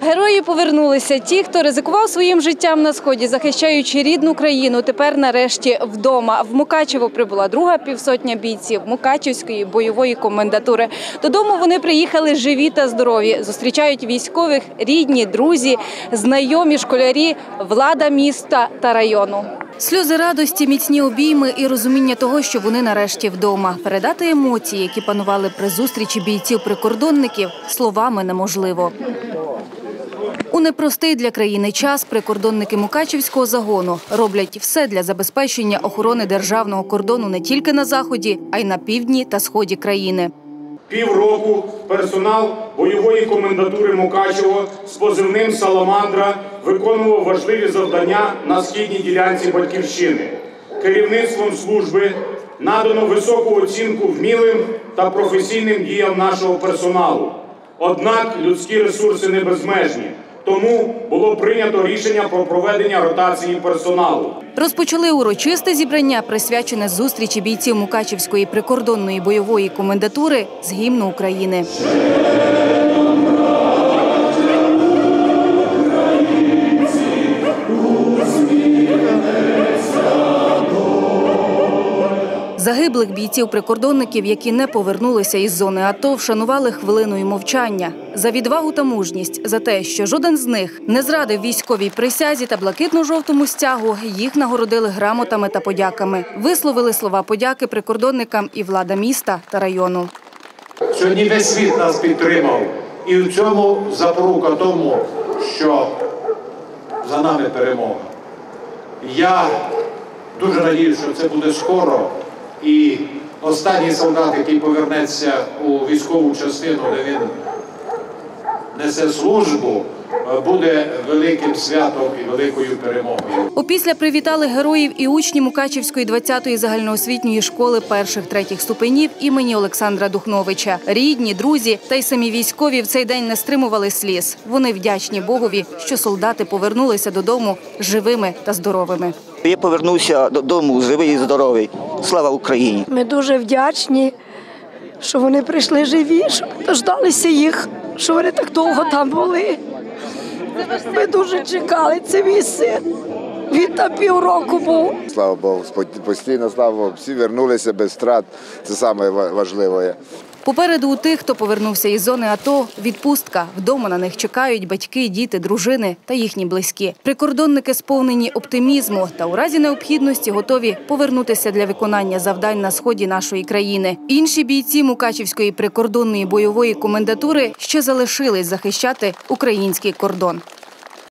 Герої повернулися. Ті, хто ризикував своїм життям на сході, захищаючи рідну країну, тепер нарешті вдома. В Мукачево прибула друга півсотня бійців Мукачевської бойової комендатури. Додому вони приїхали живі та здорові. Зустрічають військових, рідні, друзі, знайомі школярі, влада міста та району. Сльози радості, міцні обійми і розуміння того, що вони нарешті вдома. Передати емоції, які панували при зустрічі бійців-прикордонників, словами неможливо. У непростий для країни час прикордонники Мукачівського загону роблять все для забезпечення охорони державного кордону не тільки на заході, а й на півдні та сході країни. Півроку персонал бойової комендатури Мукачево з позивним Саламандра виконував важливі завдання на східній ділянці Батьківщини. Керівництвом служби надано високу оцінку вмілим та професійним діям нашого персоналу. Однак людські ресурси не безмежні. Тому було прийнято рішення про проведення ротації персоналу. Розпочали урочисте зібрання, присвячене зустрічі бійців Мукачівської прикордонної бойової комендатури з гімну України. Загиблих бійців-прикордонників, які не повернулися із зони АТО, вшанували хвилиною мовчання за відвагу та мужність, за те, що жоден з них не зрадив військовій присязі та блакитно-жовтому стягу. Їх нагородили грамотами та подяками. Висловили слова подяки прикордонникам і влада міста та району. Сьогодні весь світ нас підтримав. І в цьому запорука тому, що за нами перемога. Я дуже надію, що це буде скоро. І останній солдат, який повернеться у військову частину, де він несе службу, буде великим святом і великою перемогою. Опісля привітали героїв і учні Мукачівської 20-ї загальноосвітньої школи перших-третіх ступенів імені Олександра Духновича. Рідні, друзі та й самі військові в цей день не стримували сліз. Вони вдячні Богові, що солдати повернулися додому живими та здоровими. Я повернувся додому живий і здоровий. Слава Україні! Ми дуже вдячні, що вони прийшли живі, що ми дождалися їх, що вони так довго там були. Ми дуже чекали, це мій син. Він там півроку був. Слава Богу, постійно, слава Богу, всі вернулися без втрат. Це важливе. Попереду у тих, хто повернувся із зони АТО, відпустка. Вдома на них чекають батьки, діти, дружини та їхні близькі. Прикордонники сповнені оптимізму та у разі необхідності готові повернутися для виконання завдань на сході нашої країни. Інші бійці Мукачівської прикордонної бойової комендатури ще залишились захищати український кордон.